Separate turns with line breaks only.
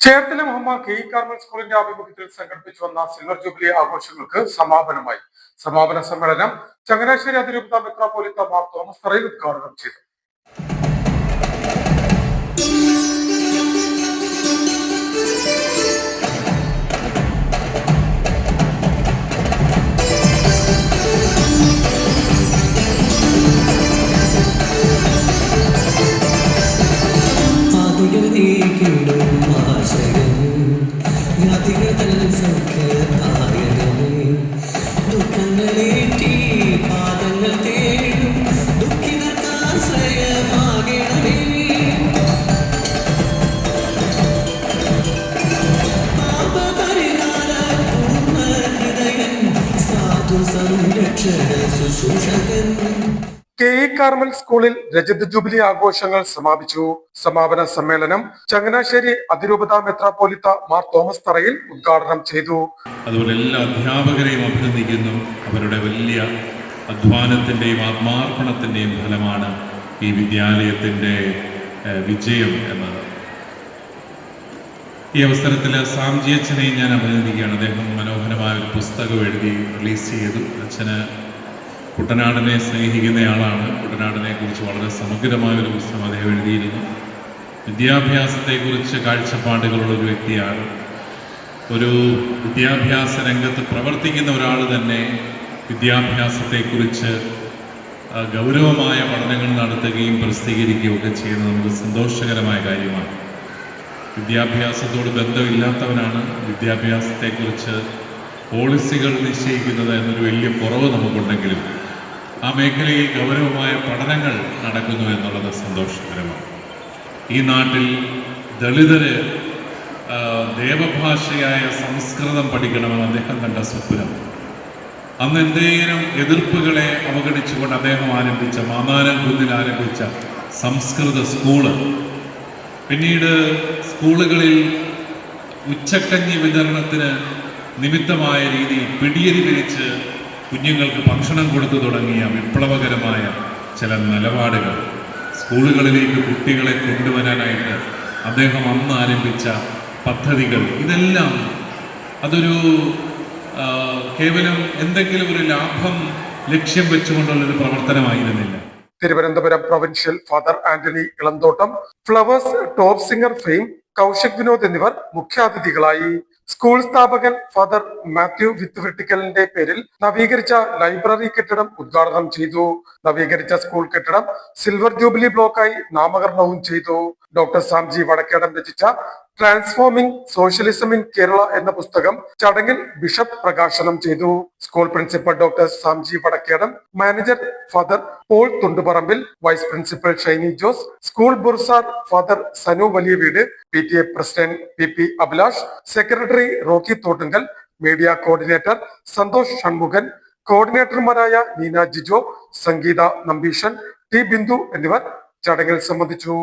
Cherthala Muhammad K Carmel സ്കൂളിന്റെ ആഭിമുഖ്യത്തിൽ സംഘടിപ്പിച്ചു വന്ന സിൽവർ ജൂബിലി ആഘോഷങ്ങൾക്ക് സമാപനമായി. സമാപന സമ്മേളനം ചങ്ങനാശ്ശേരി അതിരൂപത മെത്രാപോലിത്ത മാർ തോമസ് തറയിൽ ഉദ്ഘാടനം ചെയ്തു.
ആശയം യാതികൾ തൽ സൗഖ്യദായകമേ ദുഃഖങ്ങളേറ്റി പാദങ്ങൾ തേടും ദുഃഖിതർക്കാശ്രയമാകണമേ സംരക്ഷക ശുശ്രൂഷകൻ
കെ ഇ കാർമൽ സ്കൂളിൽ രജത ജൂബിലി ആഘോഷങ്ങൾ സമാപിച്ചു. സമാപന സമ്മേളനം ചങ്ങനാശ്ശേരി അതിരൂപത മെത്രാപോലിത്ത മാർ തോമസ് തറയിൽ ഉദ്ഘാടനം ചെയ്തു.
അതുപോലെ എല്ലാ അധ്യാപകരെയും അഭിനന്ദിക്കുന്നു. അവരുടെ വലിയ അധ്വാനത്തിന്റെയും ആത്മാർപ്പണത്തിന്റെയും ഫലമാണ് ഈ വിദ്യാലയത്തിന്റെ വിജയം എന്നത്. ഈ അവസരത്തിൽ സാംജി അച്ഛനെയും ഞാൻ അഭിനന്ദിക്കുകയാണ്. അദ്ദേഹം മനോഹരമായ ഒരു പുസ്തകം എഴുതി റിലീസ് ചെയ്തു. അച്ഛന് കുട്ടനാടിനെ സ്നേഹിക്കുന്നയാളാണ്. കുട്ടനാടിനെ കുറിച്ച് വളരെ സമഗ്രമായ ഒരു പുസ്തകം അദ്ദേഹം എഴുതിയിരുന്നു. വിദ്യാഭ്യാസത്തെക്കുറിച്ച് കാഴ്ചപ്പാടുകളുള്ള ഒരു വ്യക്തിയാണ്. ഒരു വിദ്യാഭ്യാസ രംഗത്ത് പ്രവർത്തിക്കുന്ന ഒരാൾ തന്നെ വിദ്യാഭ്യാസത്തെക്കുറിച്ച് കുറിച്ച് ഗൗരവമായ പഠനങ്ങൾ നടത്തുകയും പ്രസിദ്ധീകരിക്കുകയും ഒക്കെ ചെയ്യുന്നത് നമുക്ക് സന്തോഷകരമായ കാര്യമാണ്. വിദ്യാഭ്യാസത്തോട് ബന്ധമില്ലാത്തവനാണ്. വിദ്യാഭ്യാസത്തെക്കുറിച്ച് പോളിസികൾ നിശ്ചയിക്കുന്നത് എന്നൊരു വലിയ കുറവ് നമുക്കുണ്ടെങ്കിലും ആ മേഖലയിൽ ഗൗരവമായ പഠനങ്ങൾ നടക്കുന്നു എന്നുള്ളത് സന്തോഷകരമാണ്. ഈ നാട്ടിൽ ദളിതര് ദേവഭാഷയായ സംസ്കൃതം പഠിക്കണമെന്ന് അദ്ദേഹം കണ്ട സ്വപ്നം. അന്ന് എന്തെങ്കിലും എതിർപ്പുകളെ അവഗണിച്ചുകൊണ്ട് അദ്ദേഹം ആരംഭിച്ച മാന്നാനം കുന്നിൽ ആരംഭിച്ച സംസ്കൃത സ്കൂൾ. പിന്നീട് സ്കൂളുകളിൽ ഉച്ചക്കഞ്ഞി വിതരണത്തിന് നിമിത്തമായ രീതിയിൽ പിടിയരി വിരിച്ച് കുഞ്ഞുങ്ങൾക്ക് ഭക്ഷണം കൊടുത്തു തുടങ്ങിയ വിപ്ലവകരമായ ചില നിലപാടുകൾ. സ്കൂളുകളിലേക്ക് കുട്ടികളെ കൊണ്ടുവരാനായിട്ട് അദ്ദേഹം അന്ന് ആരംഭിച്ച പദ്ധതികൾ. ഇതെല്ലാം അതൊരു കേവലം എന്തെങ്കിലും ഒരു ലാഭം ലക്ഷ്യം വെച്ചുകൊണ്ടുള്ളൊരു പ്രവർത്തനമായിരുന്നില്ല.
Thiruvananthapuram provincial father Antony Elanthottam Flowers top singer fame Kaushik Vinod എന്നിവർ മുഖ്യാതിഥികളായി. സ്കൂൾ സ്ഥാപകൻ ഫാദർ മാത്യു വിത്ത് വെട്ടിക്കലിന്റെ പേരിൽ നവീകരിച്ച ലൈബ്രറി കെട്ടിടം ഉദ്ഘാടനം ചെയ്തു. നവീകരിച്ച സ്കൂൾ കെട്ടിടം സിൽവർ ജൂബിലി ബ്ലോക്കായി നാമകരണവും ചെയ്തു. ഡോക്ടർ സാംജി വടക്കേടം രചിച്ച ട്രാൻസ്ഫോമിംഗ് സോഷ്യലിസം ഇൻ കേരള എന്ന പുസ്തകം ചടങ്ങിൽ ബിഷപ്പ് പ്രകാശനം ചെയ്തു. School principal doctor Samji Vadakkedam manager father Paul Thundupparambil vice principal Shiny Jose school bursar father Sanu Valiyaveedu P T A president P P Abhilash secretary Rocky Thottungal media coordinator Santhosh Shanmukhan കോർഡിനേറ്റർമാരായ Neena Jijo Sangeetha Nambeeshan T Bindu എന്നിവർ ചടങ്ങിൽ സംബന്ധിച്ചു.